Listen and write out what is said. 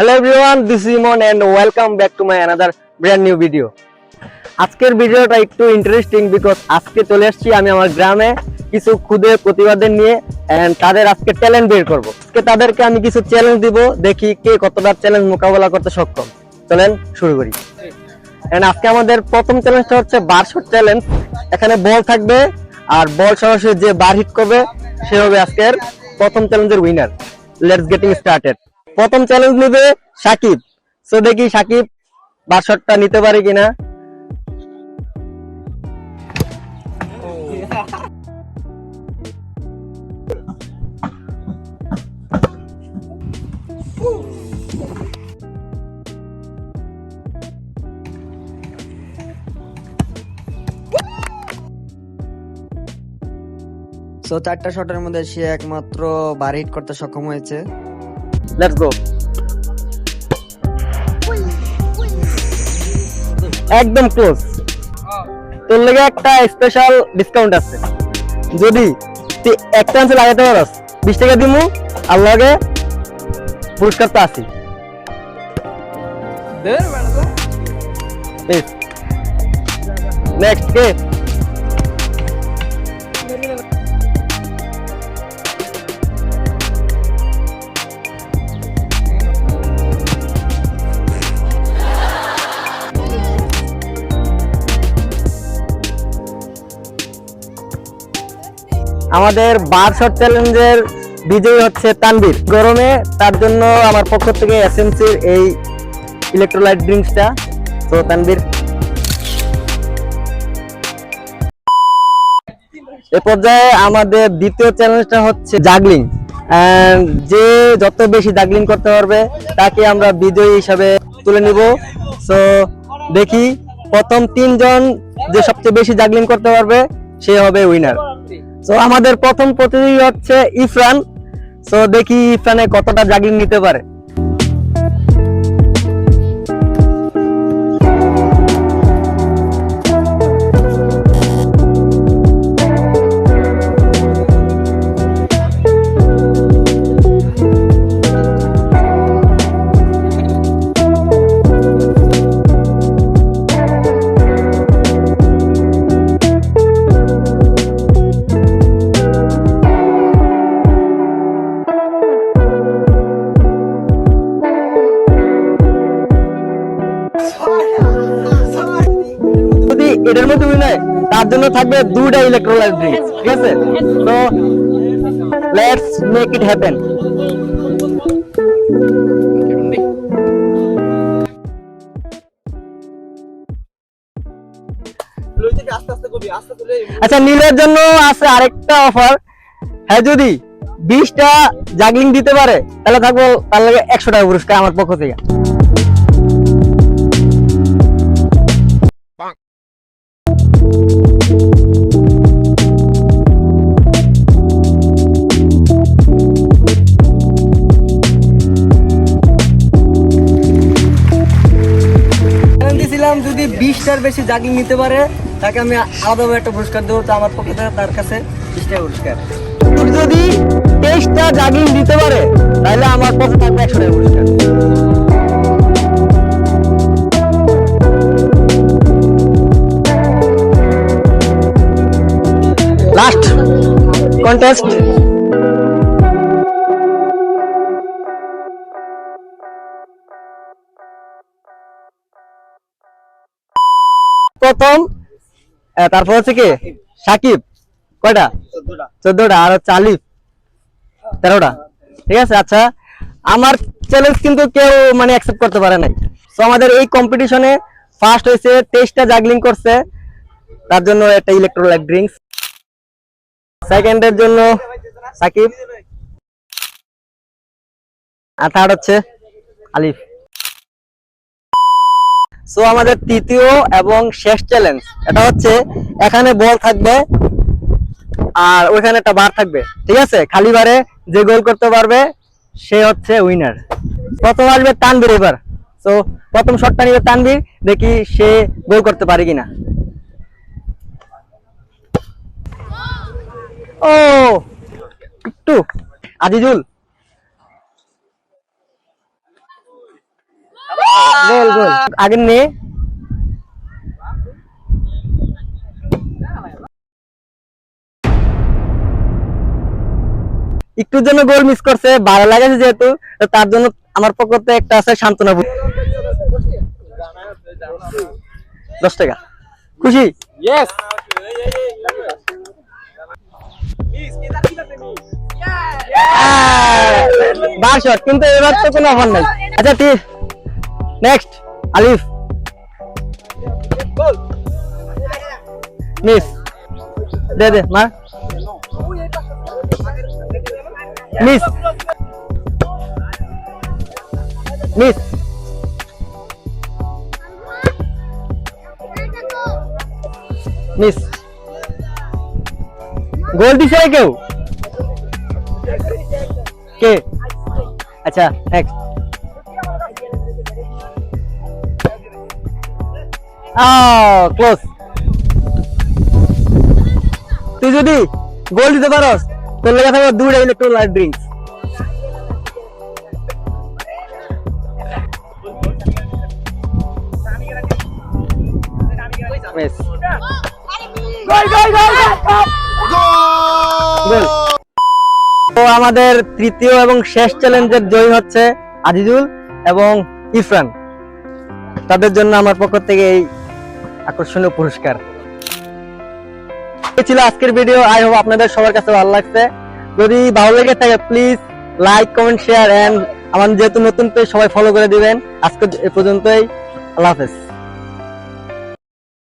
Hello everyone this Emon and welcome back to my another brand new video আজকের ভিডিওটা একটু interesting because আজকে চলে এসেছি আমি আমার গ্রামে কিছু খুদে প্রতিবাদের নিয়ে এন্ড তাদের আজকে ট্যালেন্ট বের করব। আজকে তাদেরকে আমি কিছু চ্যালেঞ্জ দিব, দেখি কে কতটা চ্যালেঞ্জ মোকাবেলা করতে সক্ষম। চলেন শুরু করি। এন্ড আজকে আমাদের প্রথম চ্যালেঞ্জটা হচ্ছে বার শট চ্যালেঞ্জ এখানে বল থাকবে আর বল সরাসরি যে বার হিট করবে, সে হবে আজকের প্রথম চ্যালেঞ্জের উইনার লেটস গেটিং স্টার্টেড প্রথম চ্যালেঞ্জ নেবে সাকিব। সো দেখি সাকিব শটটা নিতে পারে কিনা। সো চারটা শটের মধ্যে সে একমাত্র বার হিট করতে সক্ষম হয়েছে। লেটস গো একদম ক্লোজ তোর লেগে একটা স্পেশাল ডিসকাউন্ট আছে। যদি তুই একটা আনসে লাগাতে পারস বিশ টাকা দিমু আর লগে পুরস্কার তো। আছি নেক্সট কে? আমাদের বার শট চ্যালেঞ্জের বিজয়ী হচ্ছে তানবির গরমে তার জন্য আমার পক্ষ থেকে এসএমসির এই ইলেকট্রোলাইট ড্রিঙ্কসটা তো তানবির এ পর্যায়ে আমাদের দ্বিতীয় চ্যালেঞ্জটা হচ্ছে জাগলিং যে যত বেশি জাগলিং করতে পারবে, তাকে আমরা বিজয়ী হিসাবে তুলে নিব। সো দেখি প্রথম তিনজন যে সবচেয়ে বেশি জাগলিং করতে পারবে, সে হবে উইনার সো আমাদের প্রথম প্রতিযোগী হচ্ছে ইফরান। সো দেখি ইফরানে কতটা জাগিং নিতে পারে। থাকবে দুইটা ইলেকট্রোলাইট ড্রিঙ্কস ঠিক আছে? তো লেটস মেক ইট হ্যাপেন আচ্ছা নীলের জন্য আছে আরেকটা অফার হ্যাঁ যদি বিশটা জাগলিং দিতে পারে, তাহলে থাকব তার লাগে একশো টাকা পুরস্কার আমার পক্ষ থেকে। দিয়েছিলাম যদি বিশটার বেশি জাগিং নিতে পারে, তাকে আমি আলাদাভাবে একটা পুরস্কার দেবো। তো আমার পক্ষে থেকে তার কাছে বিশ টাকা পুরস্কার যদি তেইশটা জাগিং দিতে পারে, তাহলে আমার পক্ষে থাকবে একশো পুরস্কার। লাস্ট কন্টেস্ট প্রথম তারপর হচ্ছে কি? সাকিব। কয়টা? চোদ্দটা। আর হচ্ছে আলিফ। তেরোটা। ঠিক আছে? আচ্ছা আমার চ্যালেঞ্জ কিন্তু কেউ মানে অ্যাকসেপ্ট করতে পারে নাই। তো আমাদের এই কম্পিটিশনে ফার্স্ট হয়েছে তেইশটা জাগলিং করছে। তার জন্য একটা ইলেকট্রোলাইট ড্রিঙ্কস সেকেন্ডের জন্য সাকিব। আর থার্ড হচ্ছে আলিফ। সো আমাদের তৃতীয় এবং শেষ চ্যালেঞ্জ এটা হচ্ছে এখানে বল থাকবে আর ওইখানে একটা বার থাকবে, ঠিক আছে? খালি বারে যে গোল করতে পারবে, সে হচ্ছে উইনার প্রথম আসবে তানবীর এবার। তো প্রথম শটটা নিবে তানবীর দেখি সে গোল করতে পারে কিনা। ও, একটু, আজিজুল। গোল গোল আগে নে। একটুর জন্য গোল মিস করছে ভালো লাগেছে যেহেতু তার জন্য আমার পক্ষ থেকে একটা আছে সান্ত্বনা দশ টাকা। খুশি? শট কিন্তু এবার তো কোনো অফার নাই। আচ্ছা ঠিক। নেক্সট আলিফ মিস দে দে মা মিস মিস মিস গোল দিছে কেউ? কে? আচ্ছা নেক্সট ক্লোজ তুই যদি গোল দিতে পারস তোর লেগে থাকবে দুইটা ইলেকট্রোলাইট ড্রিঙ্কস মিস তো আমাদের তৃতীয় এবং শেষ চ্যালেঞ্জের জয়ী হচ্ছে আজিজুল এবং ইফরান। তাদের জন্য আমার পক্ষ থেকে এই আকর্ষণীয় পুরস্কার। ছিল আজকের ভিডিও আই হোপ আপনাদের সবার কাছে ভালো লাগছে। যদি ভালো লেগে থাকে please like comment share and আমার যেহেতু নতুন পেজ সবাই ফলো করে দিবেন। আজকে এ পর্যন্তই। আল্লাহ হাফেজ।